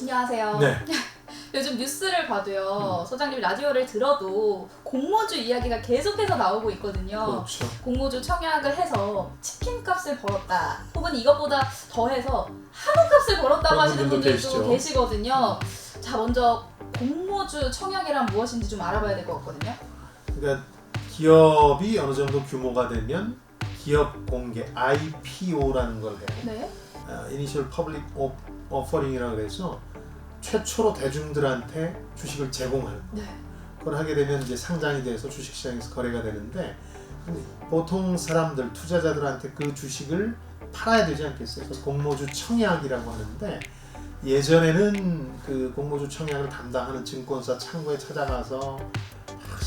안녕하세요. 네. 요즘 뉴스를 봐도요, 소장님 라디오를 들어도 공모주 이야기가 계속해서 나오고 있거든요. 그렇죠. 공모주 청약을 해서 치킨 값을 벌었다. 혹은 이것보다 더해서 한우 값을 벌었다고 그런 하시는 분들도 분들도 계시죠. 계시거든요. 자, 먼저 공모주 청약이란 무엇인지 좀 알아봐야 될 것 같거든요. 그러니까 기업이 어느 정도 규모가 되면 기업 공개 IPO라는 걸 해요. 네. 아, Initial Public Offering이라고 해서 최초로 대중들한테 주식을 제공하는 거. 네. 그걸 하게 되면 이제 상장이 돼서 주식시장에서 거래가 되는데 보통 사람들 투자자들한테 그 주식을 팔아야 되지 않겠어요? 그래서 공모주 청약이라고 하는데 예전에는 그 공모주 청약을 담당하는 증권사 창구에 찾아가서 막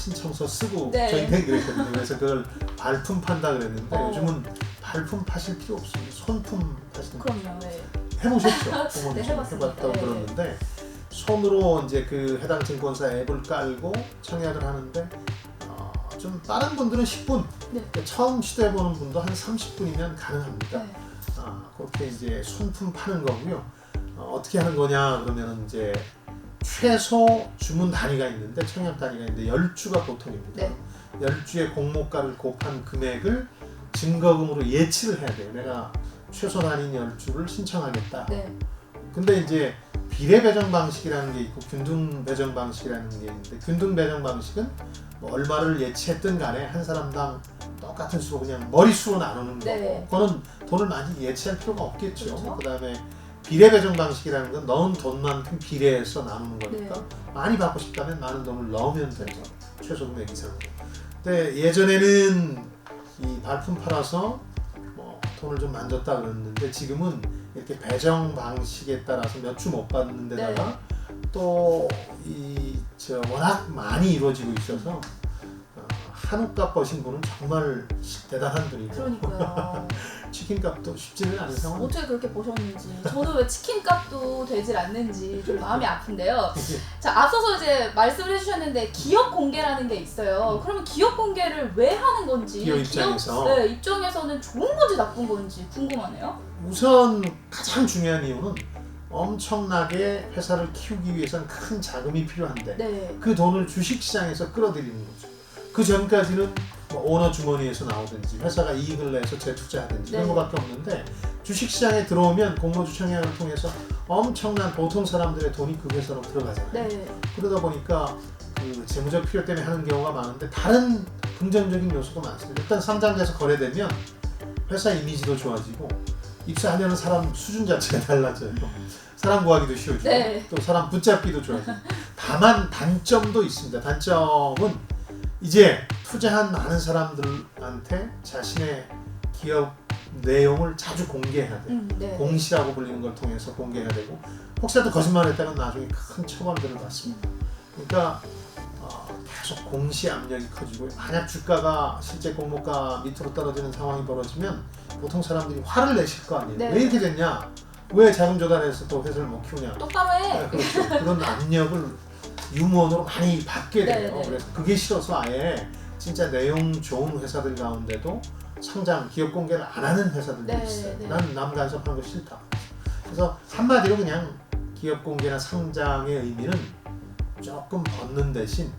신청서 쓰고 네. 저희는 그랬거든요. 그래서 그걸 발품 판다 그랬는데 어. 요즘은 발품 파실 필요 없습니다. 손품 파시는 거 그럼요. 네. 해보셨죠? 공모주 네, 해봤습니다. 해봤다고 네. 들었는데 손으로 이제 그 해당 증권사 앱을 깔고 청약을 하는데 어, 좀 다른 분들은 10분, 네. 처음 시도해보는 분도 한 30분이면 가능합니다. 네. 아, 그렇게 이제 손품 파는 거고요. 어, 어떻게 하는 거냐 그러면은 이제 최소 주문 단위가 있는데 청약 단위가 있는데 10주가 보통입니다. 네. 10주의 공모가를 곱한 금액을 증거금으로 예치를 해야 돼요. 내가 최소 단위인 10주를 신청하겠다. 네. 근데 이제 비례 배정 방식이라는 게 있고 균등 배정 방식이라는 게 있는데 균등 배정 방식은 뭐 얼마를 예치했든 간에 한 사람당 똑같은 수로 그냥 머리수로 나누는 네. 거고 그거는 돈을 많이 예치할 필요가 없겠죠. 그렇죠. 그다음에 비례 배정 방식이라는 건 넣은 돈만큼 비례해서 나누는 거니까 네. 많이 받고 싶다면 많은 돈을 넣으면 되죠. 최소 금액 이상으로. 근데 예전에는 이 발품 팔아서 뭐 돈을 좀 만졌다 그랬는데 지금은 이렇게 배정 방식에 따라서 몇 주 못 받는 데다가 또이저 워낙 많이 이루어지고 있어서 어, 한우값 버신 분은 정말 대단한 분이고 그러니까요. 치킨값도 쉽지는 않은 상황. 어떻게 그렇게 보셨는지 저는 왜 치킨 값도 되질 않는지 좀 마음이 아픈데요. 자 앞서서 이제 말씀을 해주셨는데 기업 공개라는 게 있어요. 그러면 기업 공개를 왜 하는 건지 기업 입장에서. 네, 입장에서는 좋은 건지 나쁜 건지 궁금하네요. 우선 가장 중요한 이유는 엄청나게 회사를 키우기 위해서는 큰 자금이 필요한데 네. 그 돈을 주식시장에서 끌어들이는 거죠. 그 전까지는 뭐 오너 주머니에서 나오든지 회사가 이익을 내서 재투자하든지 네. 그런 거밖에 없는데 주식시장에 들어오면 공모주 청약을 통해서 엄청난 보통 사람들의 돈이 그 회사로 들어가잖아요. 네. 그러다 보니까 그 재무적 필요 때문에 하는 경우가 많은데 다른 긍정적인 요소도 많습니다. 일단 상장돼서 거래되면 회사 이미지도 좋아지고 입사하려는 사람 수준 자체가 달라져요. 사람 구하기도 쉬워지고 네. 또 사람 붙잡기도 좋아지고 다만 단점도 있습니다. 단점은 이제 투자한 많은 사람들한테 자신의 기업 내용을 자주 공개해야 돼요. 음, 네. 공시라고 불리는 걸 통해서 공개해야 되고 혹시라도 거짓말했다면 나중에 큰 처벌들을 받습니다. 그러니까 어, 계속 공시 압력이 커지고 만약 주가가 실제 공모가 밑으로 떨어지는 상황이 벌어지면 보통 사람들이 화를 내실 거 아니에요. 네. 왜 이렇게 됐냐? 왜 자금 조달해서 또 회사를 못 키우냐? 똑바로 해. 아, 그렇죠. 그런 압력을 유무원으로 많이 받게 돼요. 네, 네. 그래서 그게 싫어서 아예 진짜 내용 좋은 회사들 가운데도 상장 기업 공개를 안 하는 회사들도 네, 있어요. 네. 난남 간섭하는 거 싫다. 그래서 한마디로 그냥 기업 공개나 상장의 의미는 조금 벗는 대신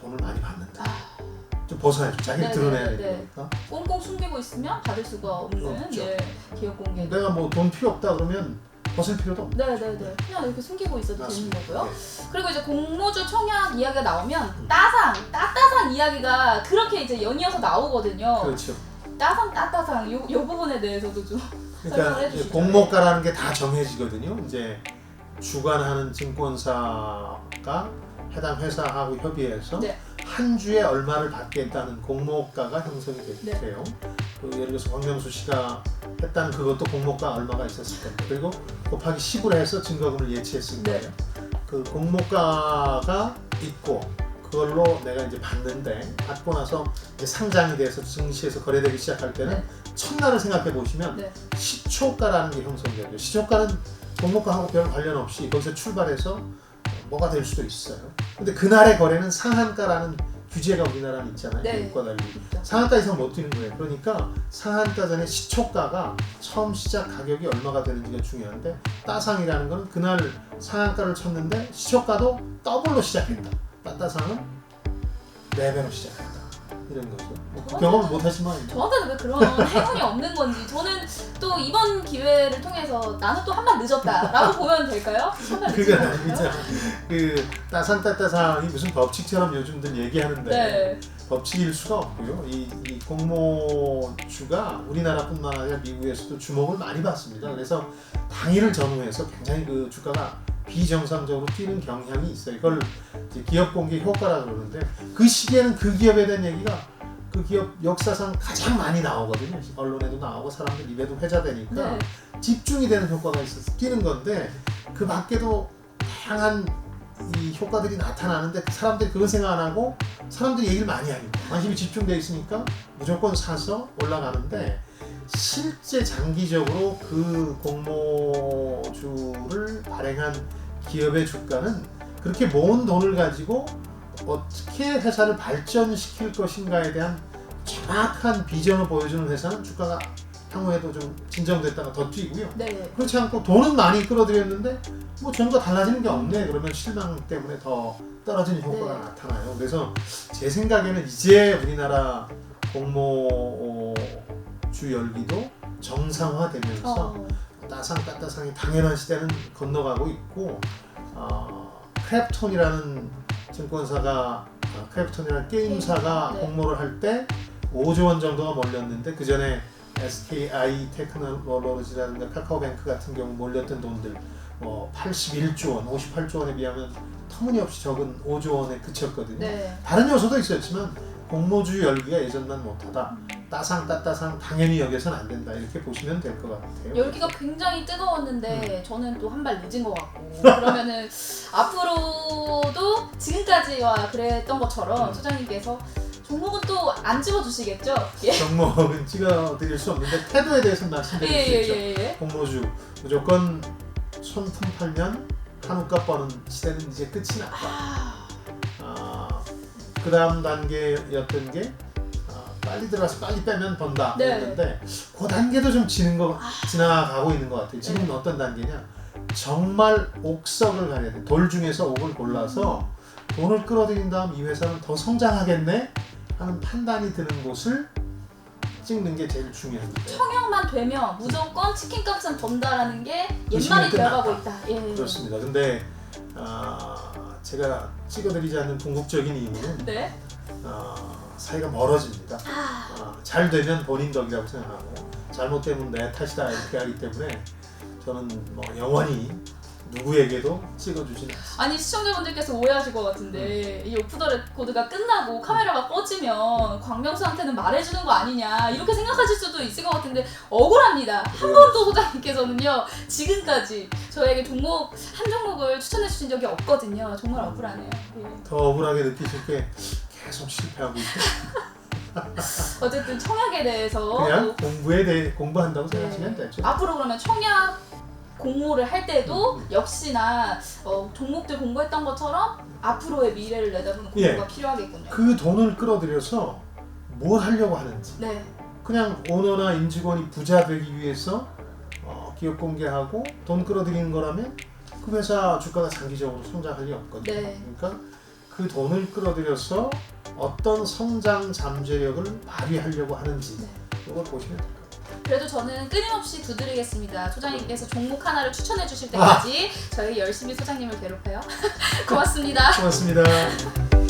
돈을 많이 받는다. 아, 좀 벗어야죠. 자기를 네, 드러내야 네, 되니까. 꽁꽁 숨기고 있으면 받을 수가 없는. 예, 기업 공개. 내가 뭐 돈 필요 없다 그러면 벗을 필요도 없다. 네네네. 그냥 이렇게 숨기고 있어도 되는 맞습니다. 거고요. 네. 그리고 이제 공모주 청약 이야기가 나오면 음. 따상, 따따상 이야기가 그렇게 이제 연이어서 나오거든요. 그렇죠. 따상, 따따상 요, 요 부분에 대해서도 좀 그러니까 해주시죠. 공모가라는 게 다 정해지거든요. 이제 주관하는 증권사가 해당 회사하고 협의해서 네. 한 주에 얼마를 받겠다는 공모가가 형성이 네. 돼요. 그 예를 들어서 황명수 씨가 했다는 그것도 공모가 얼마가 있었을 겁니다. 그리고 곱하기 10을 해서 증거금을 예치했을 네. 거예요. 그 공모가가 있고 그걸로 내가 이제 받는데 받고 나서 이제 상장이 돼서 증시에서 거래되기 시작할 때는 네. 첫날을 생각해 보시면 네. 시초가라는 게 형성되죠. 시초가는 공모가하고 별 관련 없이 거기서 출발해서 뭐가 될 수도 있어요. 근데 그날의 거래는 상한가라는 규제가 우리나라는 있잖아요. 네. 미국과 달리. 상한가 이상 못 뛰는 거예요. 그러니까 상한가 전에 시초가가 처음 시작 가격이 얼마가 되는지가 중요한데 따상이라는 거는 그날 상한가를 쳤는데 시초가도 더블로 시작했다. 따따상은 네 배로 시작했다. 이런 거죠. 뭐 그 경험을 못 아닙니까? 저한테는 왜 그런 행운이 없는 건지 저는 또 이번 기회를 통해서 나는 또한발 늦었다라고 보면 될까요? 그건 아니죠. 그 따상 따따상이 무슨 법칙처럼 요즘들 얘기하는데 네. 법칙일 수가 없고요. 이, 이 공모주가 우리나라뿐만 아니라 미국에서도 주목을 많이 받습니다. 그래서 당일을 전후해서 굉장히 그 주가가 비정상적으로 뛰는 경향이 있어요. 이걸 기업 공개 효과라 그러는데 그 시기에는 그 기업에 대한 얘기가 그 기업 역사상 가장 많이 나오거든요. 언론에도 나오고 사람들 입에도 회자되니까 네. 집중이 되는 효과가 있어서 뛰는 건데 그 밖에도 다양한 이 효과들이 나타나는데 사람들이 그건 생각 안 하고 사람들이 얘기를 많이 하니까 관심이 집중돼 있으니까 무조건 사서 올라가는데 실제 장기적으로 그 공모주를 발행한 기업의 주가는 그렇게 모은 돈을 가지고 어떻게 회사를 발전시킬 것인가에 대한 정확한 비전을 보여주는 회사는 주가가 향후에도 좀 진정됐다가 더 뛰고요. 네. 그렇지 않고 돈은 많이 끌어들였는데 뭐 전과 달라지는 게 없네 그러면 실망 때문에 더 떨어지는 효과가 네. 나타나요. 그래서 제 생각에는 이제 우리나라 공모주 열기도 정상화되면서 어. 따상 따따상이 당연한 시대는 건너가고 있고 어, 크랩톤이라는 증권사가 아, 크랩톤이라는 게임사가 네. 공모를 할 때 5조 원 정도가 몰렸는데 그 전에 SKI 테크놀로지라든가 카카오뱅크 같은 경우 몰렸던 돈들 뭐 81조 원, 58조 원에 비하면 터무니없이 적은 5조 원에 그쳤거든요. 네. 다른 요소도 있었지만 공모주 열기가 예전만 못하다. 따상 따따상 당연히 여기서는 안 된다 이렇게 보시면 될 것 같아요. 열기가 굉장히 음. 뜨거웠는데 저는 또 한 발 늦은 것 같고 그러면은 앞으로도 지금까지와 그랬던 것처럼 음. 소장님께서 종목은 또 안 집어주시겠죠? 예. 종목은 찍어드릴 수 없는데 태도에 대해서 말씀드릴 수 있죠. 예예예. 공모주 무조건 손품 팔면 한우값 버는 시대는 이제 끝이 났다. 아, 아, 그 다음 단계였던 게 아, 빨리 들어가서 빨리 빼면 번다 네. 였는데 그 단계도 좀 지는 거 지나가고 있는 것 같아요. 지금은 네. 어떤 단계냐? 정말 옥석을 가야 돼. 돌 중에서 옥을 골라서 돈을 끌어들인 다음 이 회사는 더 성장하겠네 하는 판단이 드는 곳을 찍는 게 제일 중요합니다. 청약만 되면 무조건 치킨 값은 번다라는 게그 옛말이 되어가고 있다. 예. 그렇습니다. 근데 아, 제가 찍어드리지 않는 궁극적인 이유는 네. 아, 사이가 멀어집니다. 아, 아, 잘 되면 본인 덕이라고 생각하고 잘못되면 내 탓이다 이렇게 하기 때문에 저는 뭐 영원히 누구에게도 찍어주진 않습니다. 아니 시청자분들께서 오해하실 것 같은데 이 오프 더 레코드가 끝나고 카메라가 꺼지면 광명수한테는 말해주는 거 아니냐 이렇게 생각하실 수도 있을 것 같은데 억울합니다. 한 번도 소장님께서는요 지금까지 저에게 종목 한 종목을 추천해 주신 적이 없거든요. 정말 억울하네요. 예. 더 억울하게 느끼실 게 계속 실패하고 있고 어쨌든 청약에 대해서 그냥 공부에 대해 공부한다고 네. 생각하시면 되죠. 앞으로 그러면 청약 공모를 할 때도 음. 역시나 어, 종목들 공부했던 것처럼 앞으로의 미래를 내다보는 예. 공부가 필요하겠군요. 그 돈을 끌어들여서 뭘 하려고 하는지 네. 그냥 오너나 임직원이 부자 되기 위해서 어, 기업 공개하고 돈 끌어들이는 거라면 그 회사 주가가 장기적으로 성장할 리 없거든요. 네. 그러니까 그 돈을 끌어들여서 어떤 성장 잠재력을 발휘하려고 하는지 네. 이걸 보시면 같아요. 그래도 저는 끊임없이 두드리겠습니다. 소장님께서 종목 하나를 추천해 주실 때까지 저희 열심히 소장님을 괴롭혀요. 고맙습니다. 고맙습니다.